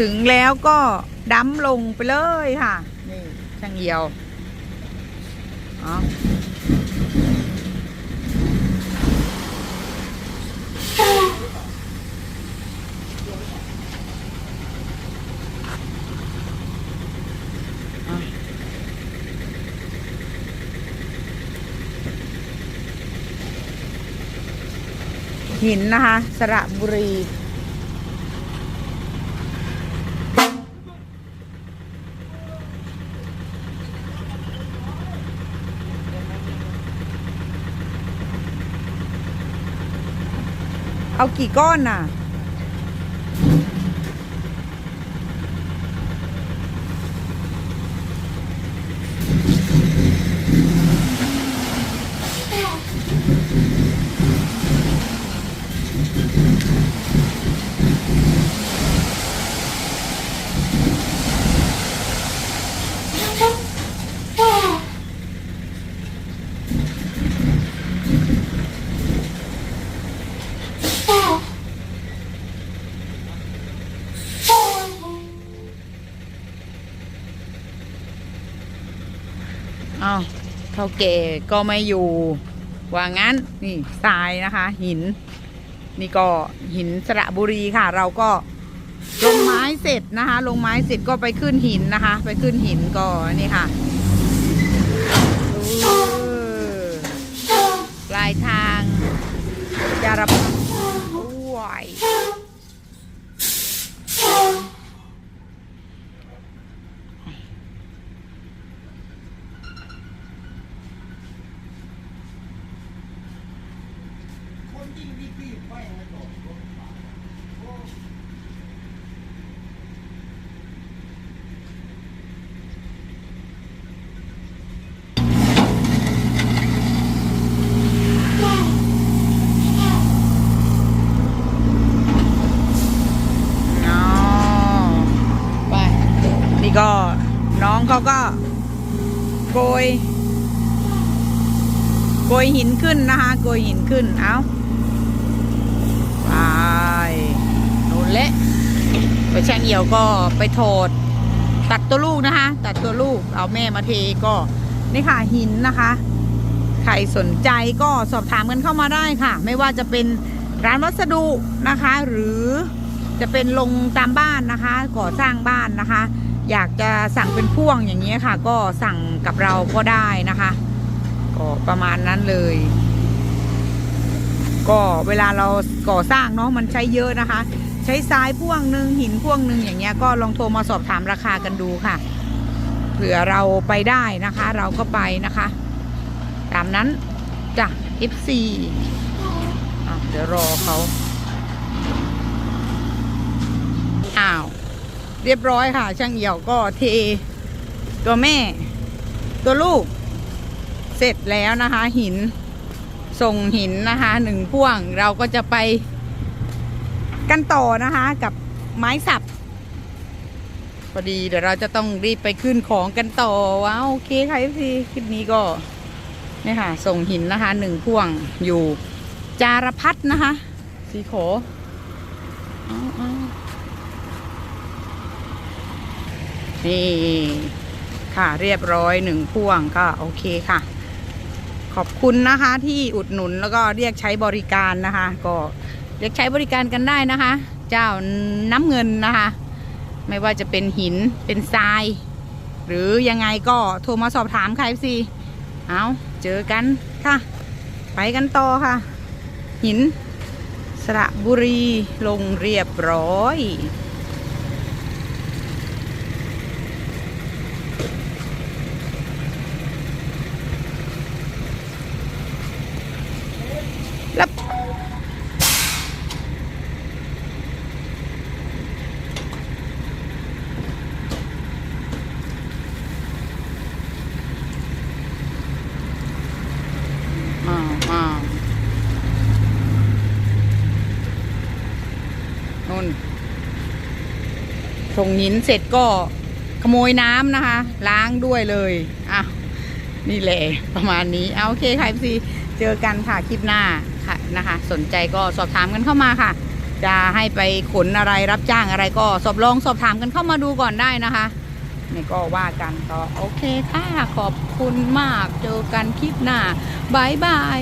ถึงแล้วก็ดั้มลงไปเลยค่ะ นี่ช่างเอียวอ๋อหินนะคะ สระบุรี เอากี่ก้อนน่ะ อ้าวเท่าเกก็ไม่อยู่ว่างั้นนี่ทรายนะคะ หิน นี่ก็หินสระบุรีค่ะ เราก็ลงไม้เสร็จนะคะ ลงไม้เสร็จก็ไปขึ้นหินนะคะ ไปขึ้นหินก็นี่ค่ะปลายทางจารพัฒน์ด้วย อ๋อไปนี่ ก็น้องเขาก็โกย โกยหินขึ้นนะคะ โกยหินขึ้น เอาไปนู่นเละไปช่าง เหี่ยวก็ไปโถดตัดตัวลูกนะคะ ตัดตัวลูกเอาแม่มาเทก็นี่ค่ะหินนะคะ ใครสนใจก็สอบถามกันเข้ามาได้ค่ะ ไม่ว่าจะเป็นร้านวัสดุนะคะ หรือจะเป็นลงตามบ้านนะคะ ก่อสร้างบ้านนะคะ อยากจะสั่งเป็นพ่วงอย่างนี้ค่ะ ก็สั่งกับเราก็ได้นะคะ ก็ประมาณนั้นเลย ก็เวลาเราก่อสร้างเนาะมันใช้เยอะนะคะ ใช้ทรายพ่วงหนึ่งหินพ่วงหนึ่งอย่างเงี้ยก็ลองโทรมาสอบถามราคากันดูค่ะเผื่อเราไปได้นะคะ เราก็ไปนะคะ ตามนั้นจ้ะ FC อะเดี๋ยวรอเขาอ้าว เรียบร้อยค่ะ ช่างเหี่ยวก็เท ตัวแม่ ตัวลูก เสร็จแล้วนะคะ หิน ส่งหินนะคะหนึ่งพ่วงเราก็จะไป กันต่อนะคะกับไม้สับพอดีเดี๋ยวเราจะต้องรีบไปขึ้นของกันต่อว้าวโอเคค่ะพี่คลิปนี้ก็นี่ค่ะ ส่งหินนะคะหนึ่งพ่วงอยู่จารพัฒนะคะ สีโขเอาเอานี่ค่ะเรียบร้อยหนึ่งพ่วงก็โอเคค่ะ ขอบคุณนะคะที่อุดหนุนแล้วก็เรียกใช้บริการนะคะ ก็ เรียกใช้บริการกันได้นะคะ เจ้าน้ำเงินนะคะ ไม่ว่าจะเป็นหินเป็นทราย หรือยังไงก็โทรมาสอบถามใครสิเอาเจอกันค่ะ ไปกันต่อค่ะ หินสระบุรีลงเรียบร้อย แล้วอ้าวอ้าว นู่นส่งหินเสร็จก็ขโมยน้ำนะคะ ล้างด้วยเลยอะนี่แหละประมาณนี้เอาโอเคค่ะพี่เจอกันค่ะคลิปหน้าค่ะนะคะ สนใจก็สอบถามกันเข้ามาค่ะ จะให้ไปขนอะไรรับจ้างอะไรก็สอบลองสอบถามกันเข้ามาดูก่อนได้นะคะนี่ก็ว่ากันก็โอเคค่ะขอบคุณมากเจอกันคลิปหน้าบายบาย